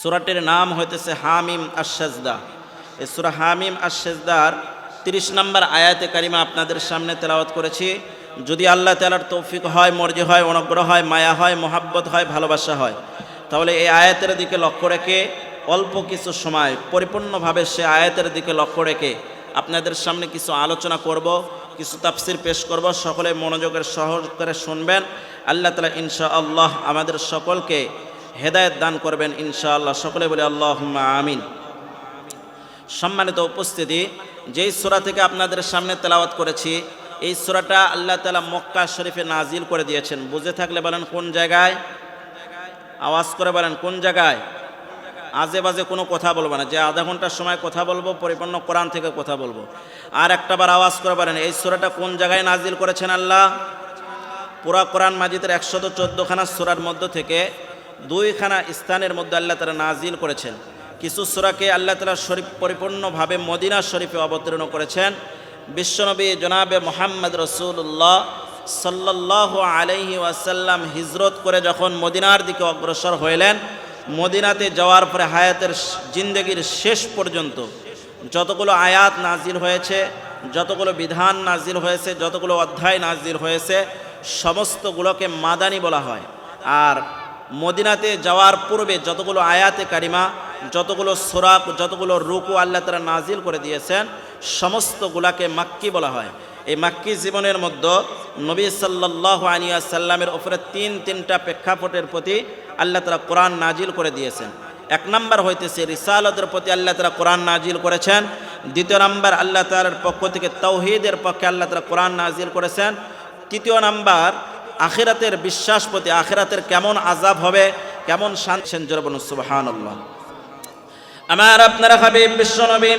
সুরাটির নাম হইতেছে হামিম আশাজদা এই সুরা হামিম আশাজদার তিরিশ নম্বর আয়াতে কারিমা আপনাদের সামনে তেলাওয়াত করেছি। যদি আল্লাহ তালার তৌফিক হয়, মর্জি হয়, অনুগ্রহ হয়, মায়া হয়, মোহাব্বত হয়, ভালোবাসা হয়, তাহলে এই আয়াতের দিকে লক্ষ্য রেখে অল্প কিছু সময় পরিপূর্ণভাবে সে আয়াতের দিকে লক্ষ্য রেখে আপনাদের সামনে কিছু আলোচনা করব, কিছু তাফসির পেশ করব। সকলে মনোযোগের সহজ করে শুনবেন। আল্লাহ তালা ইনশা আল্লাহ আমাদের সকলকে হেদায়েত দান করবেন ইনশাআল্লাহ। সকলে বলে আল্লাহ আমিন। সম্মানিত উপস্থিতি, যেই সূরা থেকে আপনাদের সামনে তেলাওয়াত করেছি, এই সূরাটা আল্লাহ তালা মক্কা শরীফে নাজিল করে দিয়েছেন। বুঝে থাকলে বলেন কোন জায়গায়? আওয়াজ করে বলেন কোন জায়গায়? আজে বাজে কোনো কথা বলব না। যে আধা ঘণ্টার সময় কথা বলব, পরিপূর্ণ কোরআন থেকে কথা বলব। আর একটা বার আওয়াজ করে বলেন, এই সূরাটা কোন জায়গায় নাজিল করেছেন আল্লাহ? পুরা কোরআন মাজিদের একশত চোদ্দোখানা সুরার মধ্য থেকে দুইখানা স্থানের মধ্যে আল্লাহ তালা নাজিল করেছেন। কিছু সুরাকে আল্লাহ তালা শরীফ পরিপূর্ণভাবে মদিনা শরীফে অবতীর্ণ করেছেন। বিশ্বনবী জনাবে মোহাম্মদ রসুল্লাহ সাল্লাহ আলাইহি ওয়াসাল্লাম হিজরত করে যখন মদিনার দিকে অগ্রসর হইলেন, মদিনাতে যাওয়ার পরে হায়াতের জিন্দগির শেষ পর্যন্ত যতগুলো আয়াত নাজিল হয়েছে, যতগুলো বিধান নাজিল হয়েছে, যতগুলো অধ্যায় নাজিল হয়েছে, সমস্তগুলোকে মাদানি বলা হয়। আর মদিনাতে যাওয়ার পূর্বে যতগুলো আয়াতে কারিমা, যতগুলো সোরাক যতগুলো রুকু আল্লাহ তারা নাজিল করে দিয়েছেন, সমস্তগুলাকে মাক্কি বলা হয়। এই মাক্কি জীবনের মধ্যে নবী সাল্লাহ আনিয়া সাল্লামের ওপরে তিন তিনটা প্রেক্ষাপটের প্রতি আল্লাহ তারা কোরআন নাজিল করে দিয়েছেন। এক নম্বর হইতেছে রিসালতের প্রতি আল্লাহ তারা কোরআন নাজিল করেছেন। দ্বিতীয় নম্বর আল্লাহ তালার পক্ষ থেকে তৌহিদের পক্ষে আল্লাহ তারা কোরআন নাজিল করেছেন। তৃতীয় নাম্বার আখিরাতের বিশ্বাস প্রতি আখেরাতের কেমন আজাব হবে, কেমন শান্তি জরবন সুবাহান আমার আপনারা হাবিব বিশ্বনবী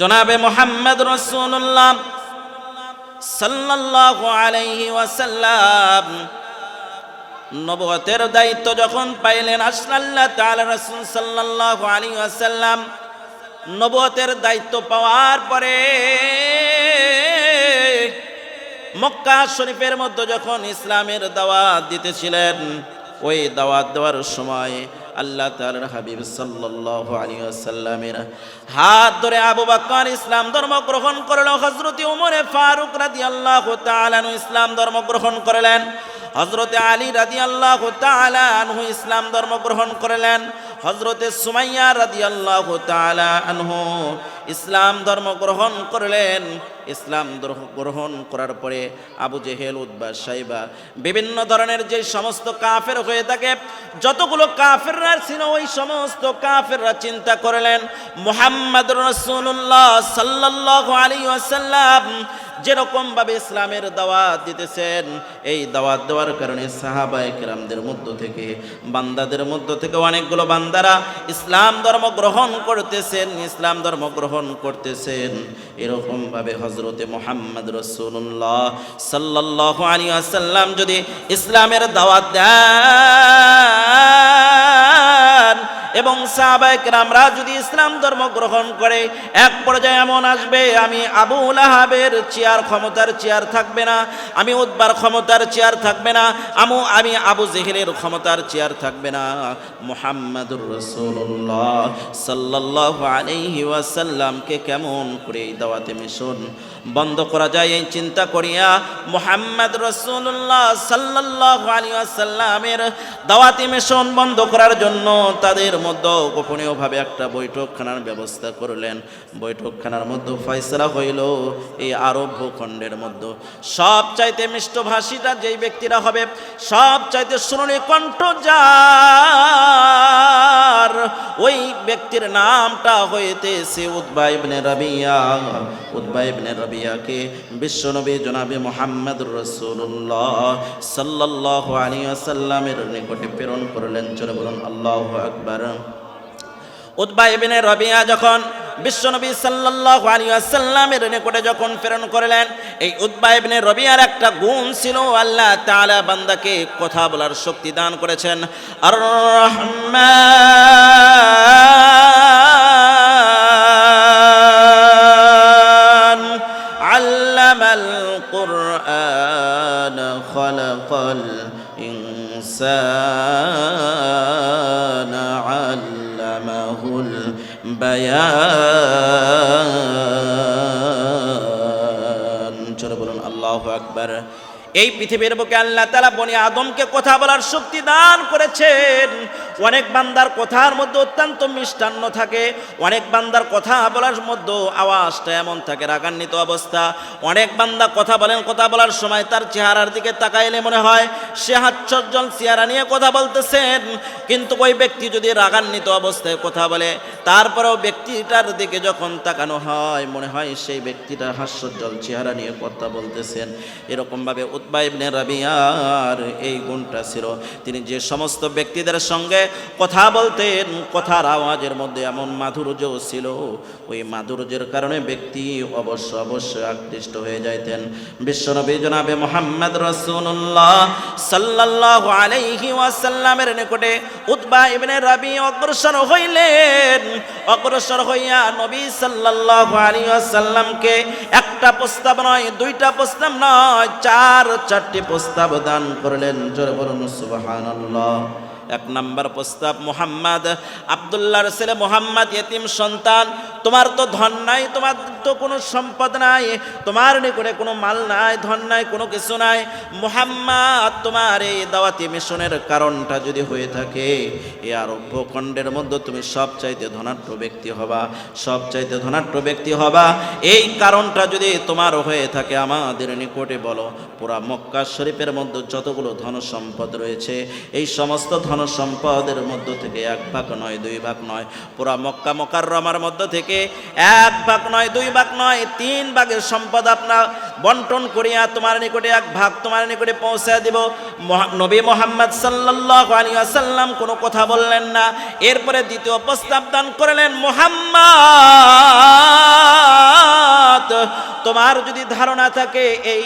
জনাবে মোহাম্মদ রসুল্লাহ সাল্লাল্লাহু আলাইহি ওয়াসাল্লাম নবতের দায়িত্ব যখন পাইলেন আসলাল্লাহ তাআলা রাসূল সাল্লাল্লাহু আলাইহি ওয়াসাল্লাম নবতের দায়িত্ব পাওয়ার পরে মক্কা শরীফের মধ্যে যখন ইসলামের দাওয়াত দিতেছিলেন, ওই দাওয়াত দেওয়ার সময় আল্লাহ তাআলার হাবিব সাল্লাল্লাহু আলাইহি ওয়াসাল্লামের হাত ধরে আবু বকর ইসলাম ধর্ম গ্রহণ করল। হযরত ওমর ফারুক রাদিয়াল্লাহু তাআলা ইসলাম ধর্ম গ্রহণ করলেন। হজরতে আলী রাদি আল্লাহ আনহু ইসলাম ধর্ম গ্রহণ করলেন। হজরতে সুমাইয়া রাদি আল্লাহ আনহু ইসলাম ধর্ম গ্রহণ করলেন। ইসলাম গ্রহণ করার পরে আবু জেহেল উদ্বা সাইবা বিভিন্ন ধরনের যে সমস্ত কাফের হয়ে থাকে, যতগুলো কাফেররা ছিল, ওই সমস্ত কাফেররা চিন্তা করলেন, মোহাম্মদ রসুল্লাহ সাল্লাহ আলী আসাল্লাম যেরকম ভাবে ইসলামের দাওয়াত দিতেছেন, এই দাওয়াত দেওয়ার কারণে সাহাবায়ে কেরামদের মধ্য থেকে, বান্দাদের মধ্য থেকে অনেকগুলো বান্দারা ইসলাম ধর্ম গ্রহণ করতেছেন, ইসলাম ধর্ম গ্রহণ করতেছেন। এরকম ভাবে হজরতে মোহাম্মদ রসুল্লাহ সাল্লাহ আলী আসাল্লাম যদি ইসলামের দাওয়াত দেন এবং সাহাবাইকরামরা যদি ইসলাম ধর্ম গ্রহণ করে, এক পর্যায়ে এমন আসবে, আমি আবু লাহাবের চেয়ার ক্ষমতার চেয়ার থাকবে না, আমি উদ্বার ক্ষমতার চেয়ার থাকবে না, আমু, আমি আবু জেহেলের ক্ষমতার চেয়ার থাকবে না। মোহাম্মদুর রসুল্লাহ সাল্লাহ আলাইহি ওয়াসাল্লামকে কেমন করে দাওয়াতে মিশন বন্ধ করা যায়, এই চিন্তা করিয়া মোহাম্মদ রসুল্লাহ সাল্লাহ আলী আসাল্লামের দাওয়াতি মিশন বন্ধ করার জন্য তাদের মধ্যে গোপনীয়ভাবে একটা বৈঠকখানার ব্যবস্থা করলেন। বৈঠকখানার মধ্যে ফয়সলা হইল, এই আরব ভূখণ্ডের মধ্যে। সব চাইতে মিষ্টভাষীটা যেই ব্যক্তিরা হবে সব চাইতে শুনুনি কণ্ঠ যার, ওই ব্যক্তির নামটা হইতেছে উদ্বা ইবনে রবিয়া। উদ্বা ইবনে রবিয়াকে বিশ্বনবী জনাবে মোহাম্মদ রসুল্লাহ সাল্লাহ আলী আসাল্লামের নিকটে প্রেরণ করলেন। চলে বলুন, আল্লাহ আকবার। উদ্বা ইবনে রবিয়া যখন বিশ্বনবী সাল্লাল্লাহু আলাইহি ওয়াসাল্লামের নিকটে যখন প্রেরণ করলেন, এই ইবনে রবিয়ার একটা গুণ ছিল, আল্লাহ তাআলা বান্দাকে কথা বলার শক্তি দান করেছেন। আর রহমান এই পৃথিবীর বুকে আল্লাহ তালা বনি আদমকে কথা বলার শক্তি দান করেছেন। অনেক বান্দার কথার মধ্যে অত্যন্ত মিষ্টান্ন থাকে, অনেক বান্দার কথা বলার মধ্যে আওয়াজটা এমন থাকে, রাগান্বিত অবস্থা। অনেক বান্দা কথা বলেন, কথা বলার সময় তার চেহারার দিকে তাকাইলে মনে হয় সে হাস্যজ্জ্বল চেহারা নিয়ে কথা বলতেছেন। কিন্তু ওই ব্যক্তি যদি রাগান্বিত অবস্থায় কথা বলে, তারপরেও ব্যক্তিটার দিকে যখন তাকানো হয়, মনে হয় সেই ব্যক্তিটা হাস্যজ্জ্বল চেহারা নিয়ে কথা বলতেছেন। এরকমভাবে উৎবা ইবনে রাবিয়ার এই গুণটা ছিল। তিনি যে সমস্ত ব্যক্তিদের সঙ্গে কথা বলতেন, কথার আওয়াজের মধ্যে এমন মাধুর্য ছিল। ওই মাধুর্যের কারণে ব্যক্তি অবশ্য অবশ্য আকৃষ্ট হয়ে যাইতেন। বিশ্বনবী জনাবে মোহাম্মদ রসুল্লাহ সাল্লাল্লাহু আলাইহি ওয়াসাল্লামের নিকটে উতবা ইবনে রাবি অগ্রসর হইলেন। অগ্রসর হইয়া নবী সাল্লাল্লাহু আলাইহি ওয়াসাল্লামকে একটা প্রস্তাব নয়, দুইটা প্রস্তাব নয়, চার, চারটি প্রস্তাব দান করলেন। জোরে বলুন, সুবহানাল্লাহ। এক নাম্বার প্রস্তাব, মোহাম্মদ, আবদুল্লাহর ছেলে মোহাম্মদ ইয়েতিম সন্তান, তোমার তো ধন নাই, তোমার তো কোনো সম্পদ নাই, তোমার নিকটে কোনো মাল নাই, ধন নাই, কোনো কিছু নাই। মোহাম্মদ, তোমার এই দাওয়াতি মিশনের কারণটা যদি হয়ে থাকে, এ আরব ভূখণ্ডের মধ্যে তুমি সব চাইতে ধনাঢ্য ব্যক্তি হবা সব চাইতে ধনাঢ্য ব্যক্তি হবা। এই কারণটা যদি তোমার হয়ে থাকে, আমাদের নিকটে বলো, পুরা মক্কা শরীফের মধ্যে যতগুলো ধন সম্পদ রয়েছে, এই সমস্ত ধন সম্পদের মধ্য থেকে এক ভাগ নয়, দুই ভাগ নয়। পুরা মক্কা মকার রমার মধ্য থেকে এক ভাগ নয়, দুই ভাগ নয়, তিন ভাগের সম্পদ আপনার বন্টন করিয়া তোমার নিকটে এক ভাগ তোমার নিকটে পৌঁছে দিব। নবী মোহাম্মদ সাল্লাল্লাহু আলাইহি ওয়াসাল্লাম কোনো কথা বললেন না। এরপরে দ্বিতীয় প্রস্তাব দান করলেন, মোহাম্মদ, তোমার যদি ধারণা থাকে এই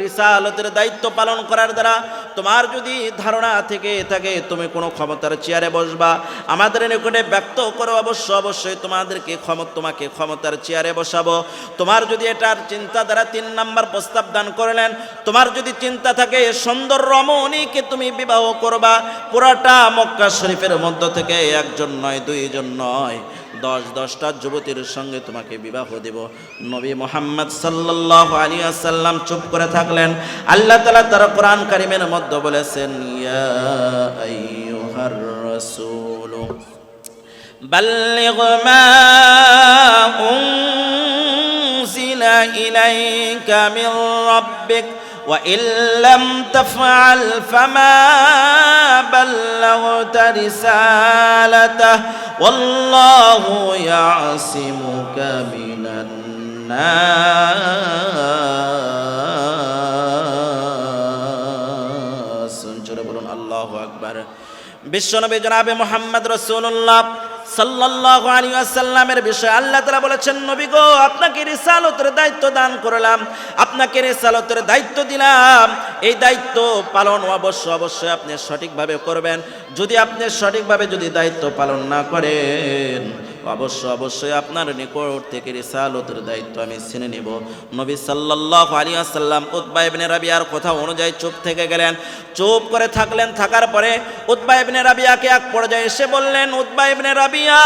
রিসালতের দায়িত্ব পালন করার দ্বারা, তোমার যদি ধারণা থেকে থাকে তুমি কোনো ক্ষমতার চেয়ারে বসবা? আমাদের নিকটে ব্যক্ত করো অবশ্য, অবশ্যই তোমাদেরকে ক্ষমতা তোমাকে ক্ষমতার চেয়ারে বসাবো। তোমার যদি এটার চিন্তা দ্বারা তিন নাম্বার প্রস্তাব দান করলেন, তোমার যদি চিন্তা থাকে, সুন্দর রমণীকে তুমি বিবাহ করবা। পুরাটা মক্কা শরীফের মধ্য থেকে একজন নয়, দুইজন নয়। দশ দশটা যুবতীর সঙ্গে তোমাকে বিবাহ দেব নবী মোহাম্মদ সাল্লাহ আলী আসাল্লাম চুপ করে থাকলেন আল্লাহ তালা তারা কোরআন কারিমের মধ্যে বলেছেন ইয়া আইয়ুহার রাসূলু بلغ ما أنزل إليك من ربك وإن لم تفعل فما بلغت رسالته والله يعصمك من الناس জোরে বলুন আল্লাহ আকবার বিশ্বনবী জনাবে মোহাম্মদ রসুল্লাহ সাল্লাল্লাহু আলাইহি ওয়াসাল্লামের বিষয়ে আল্লাহ তাআলা বলেছেন, নবী গো, আপনাকে রিসালাতের দায়িত্ব দান করলাম, আপনাকে রিসালাতের দায়িত্ব দিলাম। এই দায়িত্ব পালন অবশ্য অবশ্যই আপনি সঠিকভাবে করবেন। যদি আপনি সঠিকভাবে যদি দায়িত্ব পালন না করেন অবশ্য অবশ্যই আপনার নিকট থেকে রিসালতের দায়িত্ব আমি ছিনে নিব। নবী সাল্লাল্লাহু আলাইহি ওয়াসাল্লাম উতবা ইবনে রাবিয়ার কথা অনুযায়ী চুপ থেকে গেলেন। চুপ করে থাকলেন, থাকার পরে উতবা ইবনে রাবিয়াকে এক পর্যায়ে এসে বললেন, উতবা ইবনে রাবিয়া,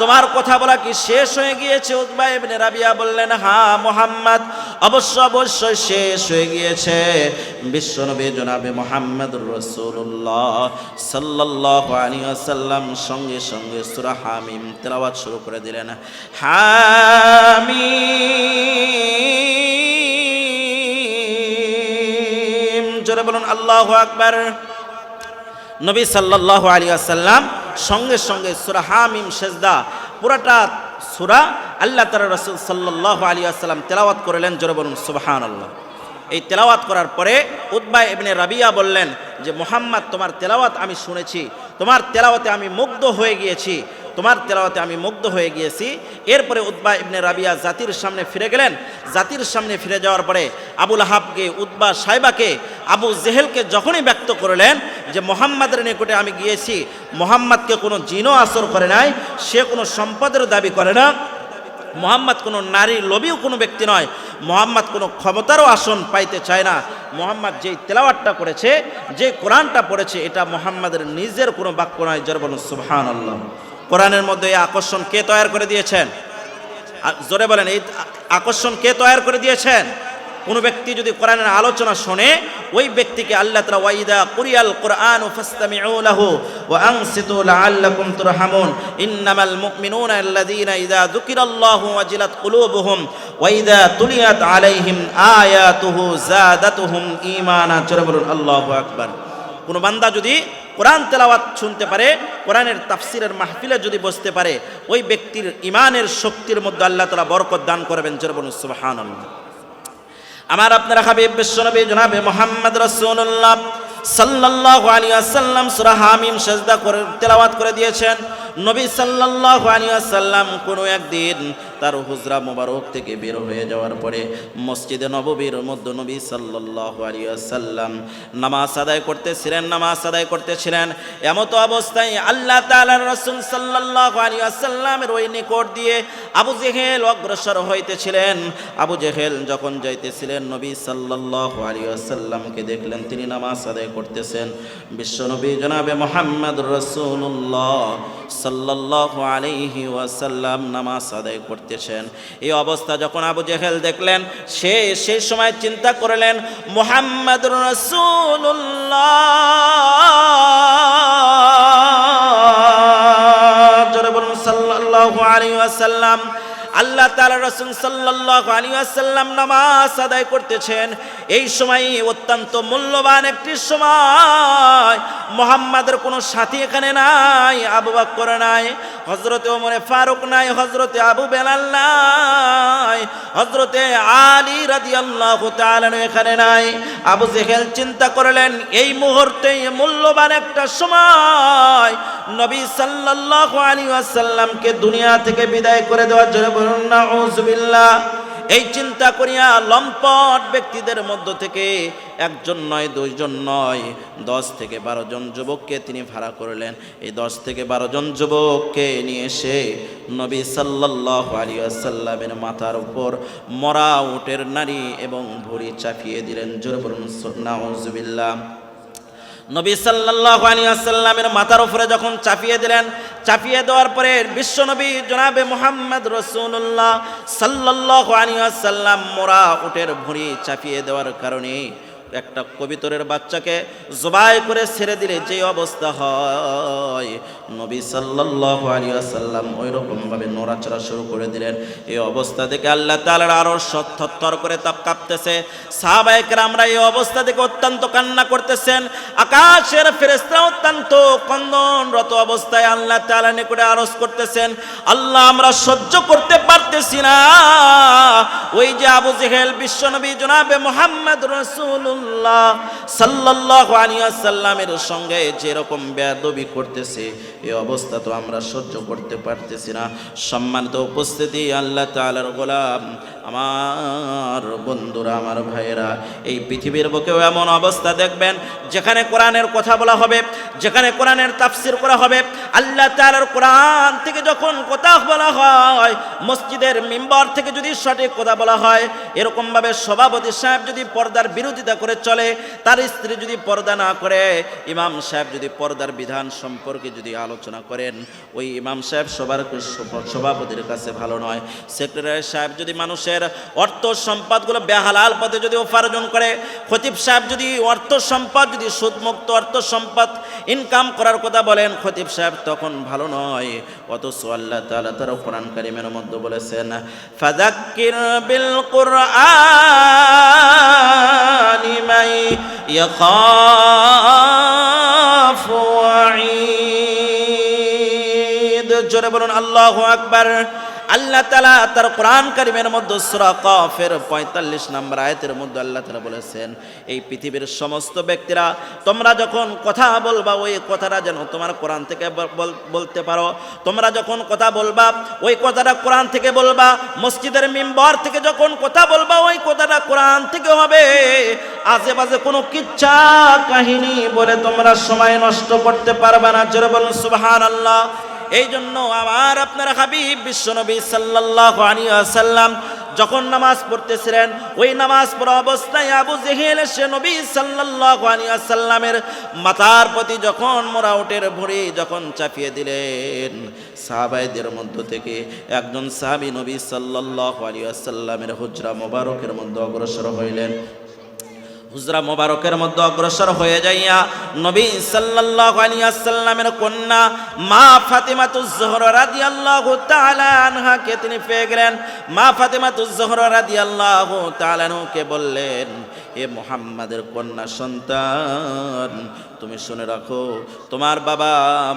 তোমার কথা বলা কি শেষ হয়ে গিয়েছে? উতবা ইবনে রাবিয়া বললেন হা মোহাম্মদ। অবশ্য অবশ্যই শেষ হয়ে গিয়েছে। বিশ্বনবী জনাবে মোহাম্মদ রসুল্লাহ আলাইহি ওয়াসাল্লাম সঙ্গে সঙ্গে সুরা হামিম তেলাওয়াত শুরু করে দিলেন। হামিম, জোরে বলুন, আল্লাহু আকবার। নবী সাল্লাল্লাহু আলী সঙ্গে সঙ্গে সুরা হামিম, সেজদা, পুরাটা সুরা আল্লাহ তালা রসুল সাল্লাল্লাহু আলী আসাল্লাম তেলাওয়াত করলেন, জোরে বলুন সুবাহান আল্লাহ এই তেলাওয়াত করার পরে উদ্বা ইবনে রাবিয়া বললেন যে, মোহাম্মদ, তোমার তেলাওয়াত আমি শুনেছি, তোমার তেলাওয়াতে আমি মুগ্ধ হয়ে গিয়েছি, তোমার তেলাওয়াতে আমি মুগ্ধ হয়ে গিয়েছি। এরপরে উদ্বা ইবনে রাবিয়া জাতির সামনে ফিরে গেলেন। জাতির সামনে ফিরে যাওয়ার পরে আবুল হাবকে উদ্বা সাহেবাকে আবু জেহেলকে যখনই ব্যক্ত করলেন যে মোহাম্মদের নিকটে আমি গিয়েছি, মোহাম্মদকে কোনো জিনও আসর করে নাই, সে কোনো সম্পদের দাবি করে না। মোহাম্মদ কোনো নারী লোভীও কোনো ব্যক্তি নয়, মোহাম্মদ কোনো ক্ষমতারও আসন পাইতে চায় না। মোহাম্মদ যেই তেলাওয়াতটা করেছে, যে কোরআনটা পড়েছে, এটা মোহাম্মদের নিজের কোনো বাক্য নয় যার বলুন সুবহান আল্লাহ কোরআনের মধ্যে এই আকর্ষণ কে তৈরি করে দিয়েছেন? জোরে বলেন, এই আকর্ষণ কে তৈরি করে দিয়েছেন? কোনো ব্যক্তি যদি কোরআনের আলোচনা শোনে, ওই ব্যক্তিকে আল্লাহ তাআলা ওয়াইদা কুরিয়াল কোরআন ফাসতামিউ লাহু ওয়া আনসিতু লাআল্লাকুম তুরহামুন। ইন্নামাল মুমিনুনা আল্লাযীনা ইযা যুকিরাল্লাহু ওয়াজিলাত কুলুবুহুম ওয়া ইযা তুলিয়াত আলাইহিম আয়াতুহু যাদাতুহুম ঈমানা জোরে বলুন, আল্লাহু আকবার। কোনো বান্দা যদি কোরআন তেলাওয়াত শুনতে পারে, কোরআনের তাফসিরের মাহফিলে যদি বসতে পারে, ওই ব্যক্তির ইমানের শক্তির মধ্যে আল্লাহ তালা বরকত দান করবেন, জোরে বলুন, সুবহানাল্লাহ। আমার আপনারা হাবিব বিশ্বনবী জনাবে মোহাম্মদ রসুল্লাহ সাল্লাহ আলিয়া সাল্লাম সুরাহামিম হামিম সাজদা করে, তেলাওয়াত করে দিয়েছেন। নবী সাল্লাল্লাহু আলাইহি ওয়াসাল্লাম কোনো একদিন তার হুজরা মোবারক থেকে বের হয়ে যাওয়ার পরে মসজিদে নববীর মধ্যে নবী সাল্লাল্লাহু আলাইহি ওয়াসাল্লাম নামাজ আদায় করতেছিলেন, নামাজ আদায় করতেছিলেন। এমত অবস্থায় আল্লাহ তাআলার রাসূল সাল্লাল্লাহু আলাইহি ওয়াসাল্লামের ওই নিকট দিয়ে আবু জেহেল অগ্রসর হইতেছিলেন। আবু জেহেল যখন যাইতেছিলেন, নবী সাল্লাল্লাহু আলাইহি ওয়াসাল্লামকে দেখলেন, তিনি নামাজ আদায় করতেছেন। বিশ্বনবী জনাবে মোহাম্মদ রাসূলুল্লাহ সাল্লাল্লাহু আলাইহি ওয়াসাল্লাম নামাজ আদায় করতেছেন। এই অবস্থা যখন আবু জেহেল দেখলেন, সে সেই সময় চিন্তা করলেন মোহাম্মদ রসুল্লাহ সাল্লাহ আলি ওয়াসাল্লাম। আল্লাহ তাআলা রাসূল সাল্লাল্লাহু আলাইহি ওয়াসাল্লাম নামাজ আদায় করতেছেন। এই সময় অত্যন্ত মূল্যবান একটি সময়। মোহাম্মদের কোনো সাথী এখানে নাই, আবু বকর নাই হজরতে ওমরে ফারুক নাই হজরতে আবু বেলাল নাই হজরতে আলী রাদিয়াল্লাহু তাআলা এখানে নাই। আবু জেহেল চিন্তা করলেন, এই মুহূর্তে মূল্যবান একটা সময়। নবী সাল্লাল্লাহু আলাইহি ওয়াসাল্লামকে দুনিয়া থেকে বিদায় করে দেওয়ার জন্য বলুন না উজবিল্লাহ এই চিন্তা করিয়া লম্পট ব্যক্তিদের মধ্য থেকে একজন নয়, দুইজন নয়, দশ থেকে বারো জন যুবককে তিনি ভাড়া করলেন। এই দশ থেকে বারো জন যুবককে নিয়ে এসে নবী সাল্লাল্লাহু আলাইহি ওয়াসাল্লামের মাথার উপর মরা উটের নারী এবং ভুঁড়ি চাপিয়ে দিলেন। জোরে বলুন নাউজুবিল্লাহ নবী সাল্লাহ আলাইহি ওয়াসাল্লামের মাথার উপরে যখন চাপিয়ে দিলেন, চাপিয়ে দেওয়ার পরে বিশ্বনবী জনাবে মোহাম্মদ রসুল্লাহ সাল্লাহ আলাইহি সাল্লাম মোরা উটের ভুঁড়ি চাপিয়ে দেওয়ার কারণে একটা কবিতরের বাচ্চাকে জবাই করে ছেড়ে দিলে যে অবস্থা হয়। নবী সাল্লাল্লাহু আলাইহি ওয়াসাল্লাম ওই রকম ভাবে নড়াচড়া শুরু করে দিলেন। এই অবস্থা দেখে আল্লাহ তাআলার আরও সত্তর করে তাপ কাঁপতেছে। সাহাবায়ে কেরামরা এই অবস্থা দেখে অত্যন্ত কান্না করতেছেন। আকাশের ফেরেশতা অত্যন্ত কন্দনরত অবস্থায় আল্লাহ তাআলা নিকটে আরজ করতেছেন। আল্লাহ আমরা সহ্য করতে পারতেছি না। ওই যে আবু জেহেল বিশ্বনবী জনাবে মোহাম্মদ মুহাম্মদ রাসূলুল্লাহ সাল্লাল্লাহু আলাইহি ওয়াসাল্লামের সঙ্গে যেরকম বেয়াদবি করতেছে, এই অবস্থা তো আমরা সহ্য করতে পারতেছি না। সম্মানিত উপস্থিতি, আল্লাহ তাআলার গোলাম আমার বন্ধুরা, আমার ভাইয়েরা, এই পৃথিবীর বুকেও এমন অবস্থা দেখবেন, যেখানে কোরআনের কথা বলা হবে, যেখানে কোরআনের তাফসির করা হবে, আল্লাহ তাআলার কোরআন থেকে যখন কথা বলা হয়, মসজিদের মেম্বার থেকে যদি সঠিক কথা বলা হয়, এরকমভাবে সভাপতি সাহেব যদি পর্দার বিরোধিতা করে চলে, তার স্ত্রী যদি পর্দা না করে, ইমাম সাহেব যদি পর্দার বিধান সম্পর্কে যদি আলোচনা করেন, ওই ইমাম সাহেব সবার সভাপতির কাছে ভালো নয়। সেক্রেটারি সাহেব যদি মানুষের অর্থ সম্পদগুলো বেহালাল পথে যদি উপার্জন করে, খতিব সাহেব যদি অর্থ সম্পদ, যদি সুদমুক্ত অর্থ সম্পদ ইনকাম করার কথা বলেন, খতিব সাহেব তখন ভালো নয়। অথচ আল্লাহ তাআলা তারা কোরআন কারিমের মধ্যে বলেছেন, ফাযাক্কির বিল জোরে বলুন, আল্লাহু আকবার। আল্লাহ তালা তার কোরআন কারিমের মধ্যে সুরা কফের পঁয়তাল্লিশ নম্বর আয়তের মধ্যে আল্লাহ তালা বলেছেন, এই পৃথিবীর সমস্ত ব্যক্তিরা, তোমরা যখন কথা বলবা, ওই কথাটা যেন তোমার কোরআন থেকে বল- বলতে পারো। তোমরা যখন কথা বলবা, ওই কথাটা কোরআন থেকে বলবা। মসজিদের মিম্বর থেকে যখন কথা বলবা, ওই কথাটা কোরআন থেকে হবে। আশেপাশে কোনো কিচ্ছা কাহিনী বলে তোমরা সময় নষ্ট করতে পারবে না। জোরে বলুন সুবহান আল্লাহ এই জন্য আমার আপনারা হাবিব বিশ্বনবী সাল্লাল্লাহু আলাইহি ওয়াসাল্লাম যখন নামাজ পড়তেছিলেন, ওই নামাজ পড়া অবস্থায় আবু জেহেল সে নবী সাল্লাল্লাহু আলাইহি ওয়াসাল্লামের মাথার প্রতি যখন মোরা উটের ভুঁড়ি যখন চাপিয়ে দিলেন, সাহাবাইদের মধ্য থেকে একজন সাহাবী নবী সাল্লাল্লাহু আলাইহি ওয়াসাল্লামের হুজরা মোবারকের মধ্যে অগ্রসর হইলেন। হুজরা মোবারকের মধ্যে অগ্রসর হয়ে যাইয়া নবী সাল্লাল্লাহু আলাইহি ওয়াসাল্লামের কন্যা মা ফাতিমাতুজ জোহরা রাদিয়াল্লাহু তাআলা আনহাকে তিনি পেয়ে গেলেন। মা ফাতিমাতুজ জোহরা রাদিয়াল্লাহু তাআলা কে বললেন এ মুহাম্মাদের কন্যা সন্তান, তুমি শুনে রাখো, তোমার বাবা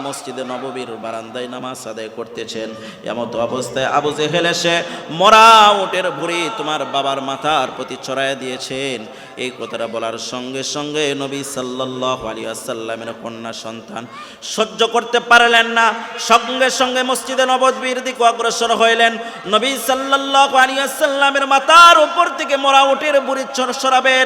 মসজিদে নববীর বারান্দায় নামাজ আদায় করতেছেন। এমতো অবস্থায় আবু জেহেল এসে মরা উটের ভুঁড়ি তোমার বাবার মাথার প্রতি চড়াইয়া দিয়েছেন। এই কথাটা বলার সঙ্গে সঙ্গে নবী সাল্লাল্লাহু আলাইহি আসাল্লামের কন্যা সন্তান সহ্য করতে পারলেন না। সঙ্গে সঙ্গে মসজিদে নববীর দিকে অগ্রসর হইলেন। নবী সাল্লাল্লাহু আলাইহি আসাল্লামের মাথার উপর থেকে মরা উটের ভুঁড়ি চর-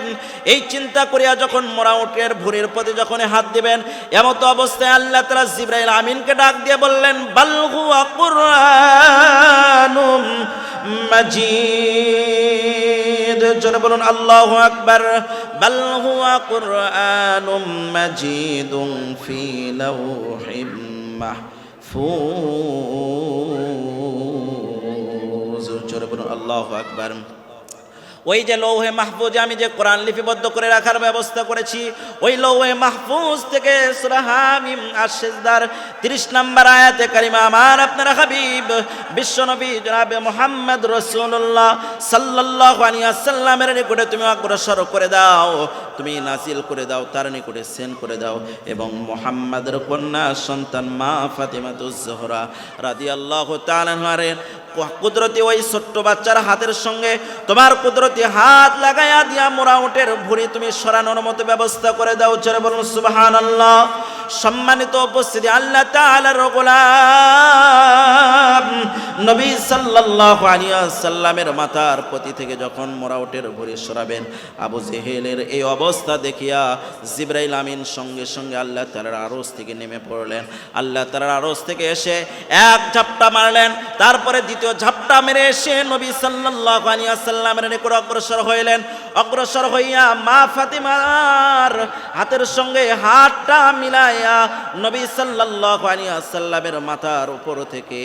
সরাবেন এই চিন্তা করিয়া যখন মরা উটের ভুঁড়ির প্রতি যখন হাত দিবেন, এমত অবস্থায় আল্লাহ তাআলা জিব্রাইল আমিনকে ডাক দিয়ে বললেন বালহু কুরআনুম মাজিদ। জোরে বলুন, আল্লাহু আকবার। বাল হুয়া কুরআনুম মাজিদুন ফি লাউহিম মাহফুজ। জোরে বলুন, আল্লাহু আকবার। ওই যে লৌহে মাহফুজ আমি যে কোরআন লিপিবদ্ধ করে রাখার ব্যবস্থা করেছি, ওই লৌহে মাহফুজ থেকে সূরা হামিম আর সেজদার 30 নম্বর আয়াতে কারিমা আমার আপনার হাবিব বিশ্বনবী জনাবে মোহাম্মদ রসুল্লাহ সাল্লাহ আলিয়া সাল্লামের নিকটে তুমি অগ্রসর করে দাও। তুমি নাজিল করে দাও, তার নিকটে সেন করে দাও। এবং মোহাম্মদের কন্যা, সন্তান মা ফাতিমাতুজ জোহরা রাদিয়াল্লাহু তাআলা আনহার কুদরতি ওই ছোট্ট বাচ্চার হাতের সঙ্গে তোমার কুদরতি হাত লাগাইয়া দিয়া মোরা উটের ভুঁড়ি তুমি সরানোর মতো ব্যবস্থা করে দাও। চলে বলুন সুবাহান আল্লাহ সম্মানিত উপস্থিতি, আল্লাহ তাআলার গোলাম নবী সাল্লাল্লাহু আলাইহি সাল্লামের মাথার প্রতি থেকে যখন মোরা ভুঁড়ি সরাবেন, আবু জেহেলের এই অবস্থা দেখিয়া জিব্রাইল আমিন সঙ্গে সঙ্গে আল্লাহ তাআলার আরশ থেকে নেমে পড়লেন। আল্লাহ তাআলার আরশ থেকে এসে এক ঝাপটা মারলেন। তারপরে দ্বিতীয় ঝাপটা মেরে এসে নবী সাল্লাল্লাহু আলাইহি ওয়াসাল্লামের নিকট অগ্রসর হইলেন। অগ্রসর হইয়া মা ফাতিমার হাতের সঙ্গে হাতটা মিলাইয়া নবী সাল্লাল্লাহু আলাইহি ওয়াসাল্লামের মাথার উপর থেকে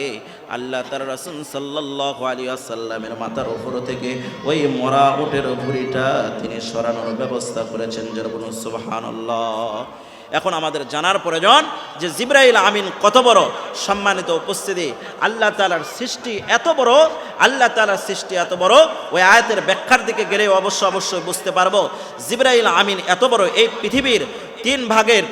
আল্লাহ তার রাসূল সাল্লাল্লাহু আলাইহি ওয়াসাল্লামের মাথার উপর থেকে ওই মরা উটের ভুঁড়িটা তিনি সরানোর ব্যবস্থা করেছেন যার বলুন, সুবহানাল্লাহ। এখন আমাদের জানার প্রয়োজন যে জিব্রাইল আমিন কত বড়? সম্মানিত উপস্থিতি, আল্লাহ তালার সৃষ্টি এত বড়, আল্লাহ তালার সৃষ্টি এত বড়, ওই আয়াতের ব্যাখ্যার দিকে গেলে অবশ্য অবশ্যই বুঝতে পারব। জিব্রাইল আমিন এত বড়, এই পৃথিবীর তিন ভাগের,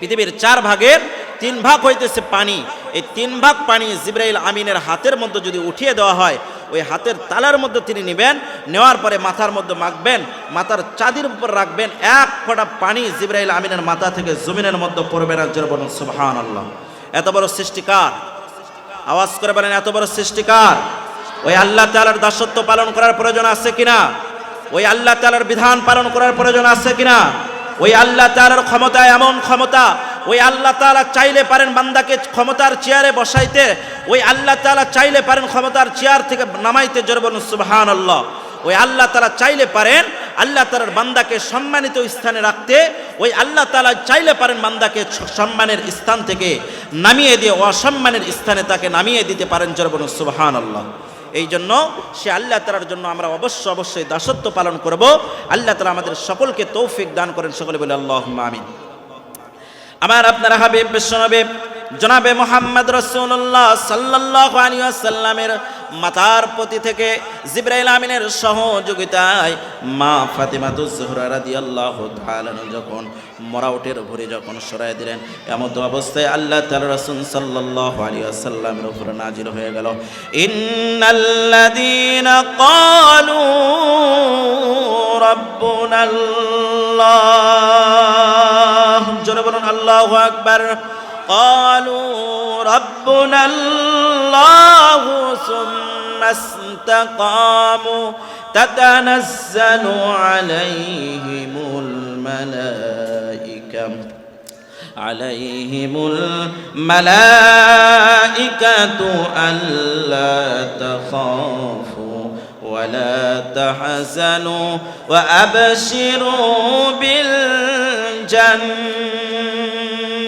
পৃথিবীর চার ভাগের তিন ভাগ হইতেছে পানি। এই তিন ভাগ পানি জিব্রাইল আমিনের হাতের মধ্যে যদি উঠিয়ে দেওয়া হয়, ওই হাতের তালার মধ্যে তিনি নেবেন, নেওয়ার পরে মাথার মধ্যে মাখবেন, মাথার চাঁদির উপর রাখবেন, এক ফোঁটা পানি জিব্রাইল আমিনের মাথা থেকে জমিনের মধ্যে পড়বে না, জোর সুবহান আল্লাহ এত বড় সৃষ্টিকার। আওয়াজ করে বলেন, এত বড় সৃষ্টিকার। ওই আল্লাহ তালার দাসত্ব পালন করার প্রয়োজন আছে কিনা? ওই আল্লাহ তালার বিধান পালন করার প্রয়োজন আছে কিনা? ওই আল্লাহ তালার ক্ষমতা এমন ক্ষমতা, ওই আল্লাহ তালা চাইলে পারেন বান্দাকে ক্ষমতার চেয়ারে বসাইতে, ওই আল্লাহ তালা চাইলে পারেন ক্ষমতার চেয়ার থেকে নামাইতে জরবন সুবহান আল্লাহ ওই আল্লাহ তালা চাইলে পারেন আল্লাহ তালার বান্দাকে সম্মানিত স্থানে রাখতে, ওই আল্লাহ তালা চাইলে পারেন বান্দাকে সম্মানের স্থান থেকে নামিয়ে দিয়ে অসম্মানের স্থানে তাকে নামিয়ে দিতে পারেন জরবন সুবহান আল্লাহ এই জন্য সে আল্লাহ তালার জন্য আমরা অবশ্য অবশ্যই দাসত্ব পালন করব। আল্লাহ তালা আমাদের সকলকে তৌফিক দান করেন। সকলে বলে আল্লাহ আমিন। আমার আপনারা হাবিব, বিশ্বনবী জনাবে মোহাম্মদ রসুল্লাহ সাল্লাল্লাহু আলাইহি ওয়াসাল্লামের মাথার প্রতি থেকে জিব্রাইল আমিনের সহযোগিতায় মা ফাতিমাতুজ জোহরা রাদিয়াল্লাহু তাআলা যখন মরাউটের ভরে যখন সরাই দিলেন, এমত অবস্থায় আল্লাহ তাল রাসূল সাল্লাল্লাহু আলাইহি ওয়াসাল্লামের উপর নাজিল হয়ে গেল। ইন্নাল্লাযীনা ক্বালু রাব্বুনাল্লাহ। জোরে বলুন, আল্লাহু আকবার। قالوا ربنا الله ثم استقاموا تتنزل عليهم الملائكة عليهم الملائكة ألا تخافوا ولا تحزنوا وأبشروا بالجنة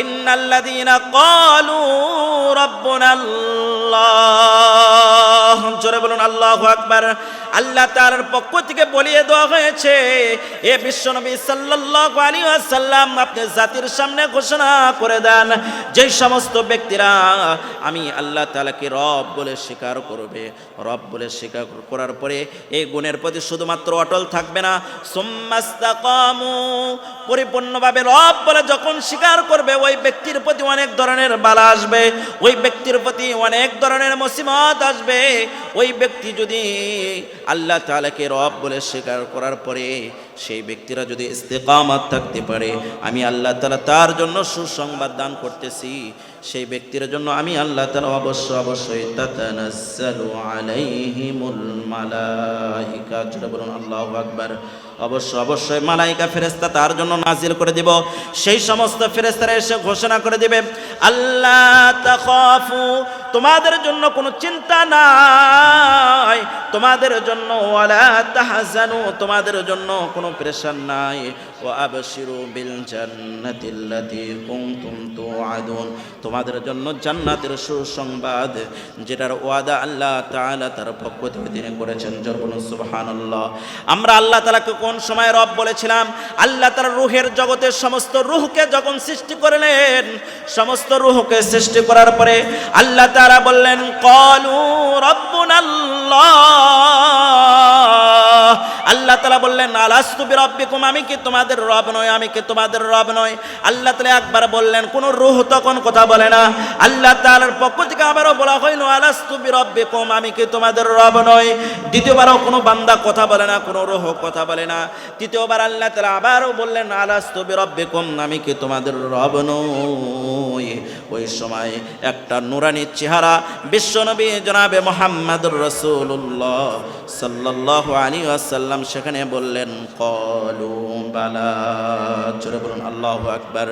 ইন্নাল্লাযীনা ক্বালু রাব্বুনাল্লাহ। জোরে বলুন, আল্লাহু আকবার। আল্লাহ তার পক্ষ থেকে বলিয়ে দেওয়া হয়েছে এ বিশ্বনবী সাল্লাল্লাহু আলাইহি ওয়াসাল্লাম, আপনি জাতির সামনে ঘোষণা করে দেন, যেই সমস্ত ব্যক্তিরা আমি আল্লাহ তাআলাকে রব বলে স্বীকার করবে, রব বলে স্বীকার করার পরে এই গুণের প্রতি শুধুমাত্র অটল থাকবে না। সুম্মাস্তাকামু, পরিপূর্ণভাবে রব বলে যখন স্বীকার করবে ওই ব্যক্তির প্রতি অনেক ধরনের বালা আসবে, ওই ব্যক্তির প্রতি অনেক ধরনের মুসিবত আসবে। ওই ব্যক্তি যদি আল্লাহ তালাকে রব বলে স্বীকার করার পরে সেই ব্যক্তিরা যদি ইস্তেকামাত থাকতে পারে, আমি আল্লাহ তালা তার জন্য সুসংবাদ দান করতেছি। সেই ব্যক্তির জন্য আমি আল্লাহ তাআলা অবশ্য অবশ্যই মালাইকা। জোরে বলুন, আল্লাহু আকবার। অবশ্য অবশ্যই মালাইকা ফেরেস্তা তার জন্য নাজিল করে দিব। সেই সমস্ত ফেরেস্তারা এসে ঘোষণা করে দিবে, আল্লাহ তাখাফু, তোমাদের জন্য কোনো চিন্তা নাই। তোমাদের জন্য ওয়ালা তাহজানু, তোমাদের জন্য কোনো প্রেশার নাই। আবশিরু বিল জান্নাতিল্লাতি কুনতুম তুআদুন তোমাদের জন্য জান্নাতের সুসংবাদ, যেটার ওয়াদা আল্লাহ তাআলা তার পক্ষ থেকে তিনি করেছেন। জোর সুবহানাল্লাহ। আমরা আল্লাহ তাআলাকে কোন সময় রব বলেছিলাম? আল্লাহ তাআলা রুহের জগতের সমস্ত রূহকে যখন সৃষ্টি করলেন, সমস্ত রূহকে সৃষ্টি করার পরে আল্লাহ তাআলা বললেন, কলু রব্বুনাল্লাহ। আল্লাহ তালা বললেন, আলাস্তু বিরব্বিকুম, আমি কি তোমাদের রব নয় আমি কি তোমাদের রব নয় আল্লাহ তালা একবার বললেন, কোন রুহ তখন কথা বলে না। আল্লাহ তালার পক্ষ থেকে আবারও বলা হইল, আলাস্তু বিরব্বিকুম, আমি কি তোমাদের রব নয় দ্বিতীয়বারও কোনো বান্দা কথা বলে না, কোনো রুহ কথা বলে না। তৃতীয়বার আল্লাহ তালা আবারও বললেন, আলাস্তু বিরব্বিকুম, আমি কি তোমাদের রব নই? ওই সময় একটা নুরানির চেহারা, বিশ্বনবী জনাবে মোহাম্মদুর রসুল্লাহ সাল্লাল্লাহু আলাইহি ওয়াসাল্লাম সেখানে বললেন, কলু, বালা। জোরে বলুন, আল্লাহু আকবার।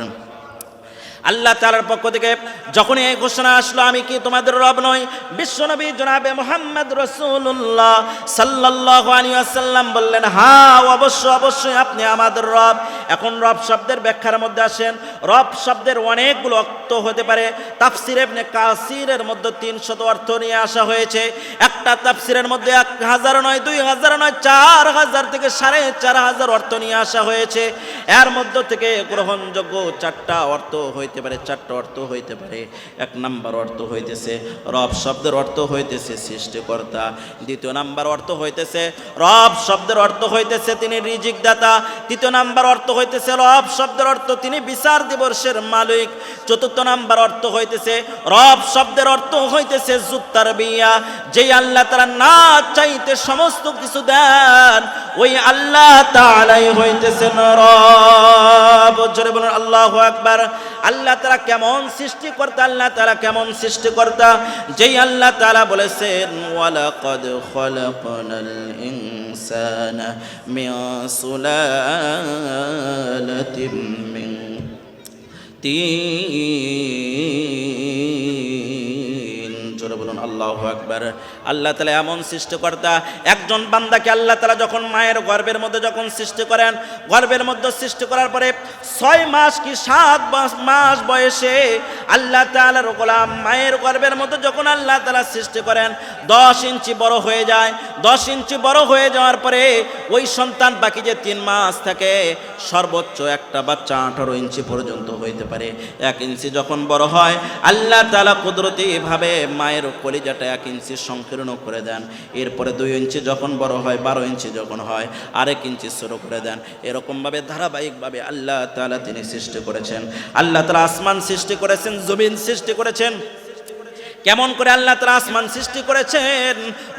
আল্লাহ তালার পক্ষ থেকে যখন এই ঘোষণা আসলো, আমি কি তোমাদের রব নই? বিশ্বনবী জনাবে মোহাম্মদ রসুল্লাহ সাল্লাহ আসাল্লাম বললেন হ্যাঁ অবশ্য, অবশ্যই আপনি আমাদের রব। এখন রব শব্দের ব্যাখ্যার মধ্যে আসেন, রব শব্দের অনেকগুলো অর্থ হতে পারে। তাফসির এবনে কাসিরের মধ্যে তিনশত অর্থ নিয়ে আসা হয়েছে। একটা তাফসিরের মধ্যে এক হাজার নয়, দুই হাজার নয়, চার হাজার থেকে সাড়ে চার হাজার অর্থ নিয়ে আসা হয়েছে। এর মধ্য থেকে গ্রহণযোগ্য চারটা অর্থ হইতে পারে, চারটা অর্থ হইতে পারে। এক নাম্বার অর্থ হইতেছে রব শব্দের অর্থ হইতেছে সৃষ্টিকর্তা। দ্বিতীয় নাম্বার অর্থ হইতেছে রব শব্দের অর্থ হইতেছে তিনি রিজিক দাতা তৃতীয় নাম্বার অর্থ হইতেছে রব শব্দের অর্থ তিনি বিচার দিবসের মালিক। চতুর্থ নাম্বার অর্থ হইতেছে রব শব্দের অর্থ হইতেছে জুত্তার বিয়া। যেই আল্লাহ তারা না চাইতে সমস্ত কিছু দেন, ওই আল্লাহ তাআলাই হইতেছেন রব বলুন, আল্লাহু আকবার। আল্লাহ তারা কেমন সৃষ্টিকর্তা আল্লাহ তারা কেমন সৃষ্টিকর্তা যেই আল্লাহ তারা বলেছেন, ওয়ালাকাদ খলাকনাল ইনসানা মিন সুলালাতিম তিন। জোরে বলুন, আল্লাহ আকবার। আল্লাহ তালা এমন সৃষ্টিকর্তা। একজন বান্দাকে আল্লাহ তালা যখন মায়ের গর্ভের মধ্যে যখন সৃষ্টি করেন গর্ভের মধ্যে সৃষ্টি করার পরে ছয় মাস কি সাত মাস বয়সে আল্লাহ তালার গোলাম মায়ের গর্ভের মধ্যে যখন আল্লাহ তালা সৃষ্টি করেন, দশ ইঞ্চি বড় হয়ে যায়। দশ ইঞ্চি বড় হয়ে যাওয়ার পরে ওই সন্তান বাকি যে তিন মাস থাকে, সর্বোচ্চ একটা বাচ্চা আঠারো ইঞ্চি পর্যন্ত হইতে পারে। এক ইঞ্চি যখন বড় হয়, আল্লাহ তালা কুদরতিভাবে মায়ের কলিজাটা এক ইঞ্চি সংকীর্ণ করে দেন। এরপরে দুই ইঞ্চি যখন বড় হয়, বারো ইঞ্চি যখন হয়, আরেক ইঞ্চি শুরু করে দেন। এরকমভাবে ধারাবাহিকভাবে আল্লাহ তালা তিনি সৃষ্টি করেছেন। আল্লাহ তালা আসমান সৃষ্টি করেছেন, জমিন সৃষ্টি করেছেন। কেমন করে আল্লাহ তালা আসমান সৃষ্টি করেছেন?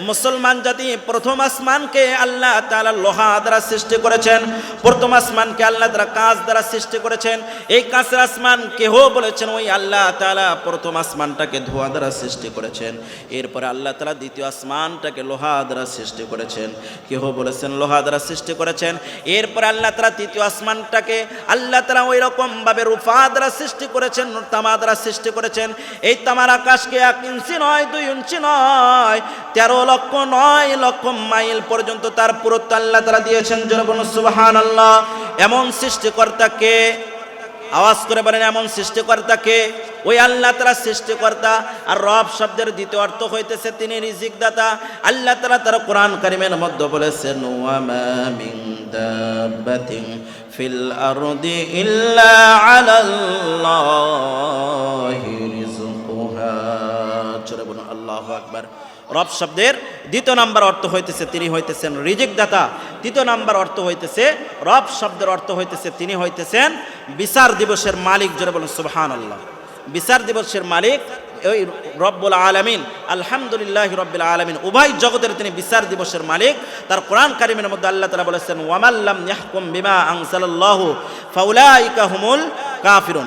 মুসলমান জাতি প্রথম আসমানকে আল্লাহ তালা লোহা দ্বারা সৃষ্টি করেছেন, প্রথম আসমানকে আল্লাহ তালা কাজ দ্বারা সৃষ্টি করেছেন, এই কাঁচের আসমান কেহ বলেছেন? ওই আল্লাহ তালা প্রথম আসমানটাকে ধোয়া দ্বারা সৃষ্টি করেছেন, এরপরে আল্লাহ তালা দ্বিতীয় আসমানটাকে লোহা দ্বারা সৃষ্টি করেছেন, কেহ বলেছেন লোহা দ্বারা সৃষ্টি করেছেন, এরপরে আল্লাহ তালা তৃতীয় আসমানটাকে আল্লাহ তালা ওই রকমভাবে রূপা দ্বারা সৃষ্টি করেছেন, তামা দ্বারা সৃষ্টি করেছেন, এই তামার আকাশকে এক ইঞ্চি নয়, দুই ইঞ্চি নয়, তেরো লক্ষ নয় লক্ষ মাইল পর্যন্ত তার পুরুত্ব আল্লাহ তারা দিয়েছেন। জনগণ সুবাহান আল্লাহ এমন সৃষ্টিকর্তাকে, আওয়াজ করে বলেন, এমন সৃষ্টিকর্তাকে, ওই আল্লাহ তারা সৃষ্টিকর্তা। আর রব শব্দের দ্বিতীয় অর্থ হইতেছে তিনি রিজিক দাতা আল্লাহ তারা তারা কোরআন কারিমের মধ্যে বলেছেন ফিল আরদি ইল্লা আলাল্লাহি আল্লাহু আকবার। রব শব্দের দ্বিতীয় নাম্বার অর্থ হইতেছে তিনি হইতেছেন রিজিক দাতা তৃতীয় নাম্বার অর্থ হইতেছে, রব শব্দের অর্থ হইতেছে তিনি হইতেছেন বিচার দিবসের মালিক, জোরে বলুন সুবহান আল্লাহ বিচার দিবসের মালিক ওই রব্বুল আলমিন। আলহামদুলিল্লাহ রব্বুল আলমিন। উভয় জগতের তিনি বিচার দিবসের মালিক। তার কোরআন কারিমের মধ্যে আল্লাহ তালা বলেছেন ওয়ামাল্লাম ইয়াহকুম বিমা আনসালাল্লাহু ফাউলাইকা হুমুল কাফিরুন।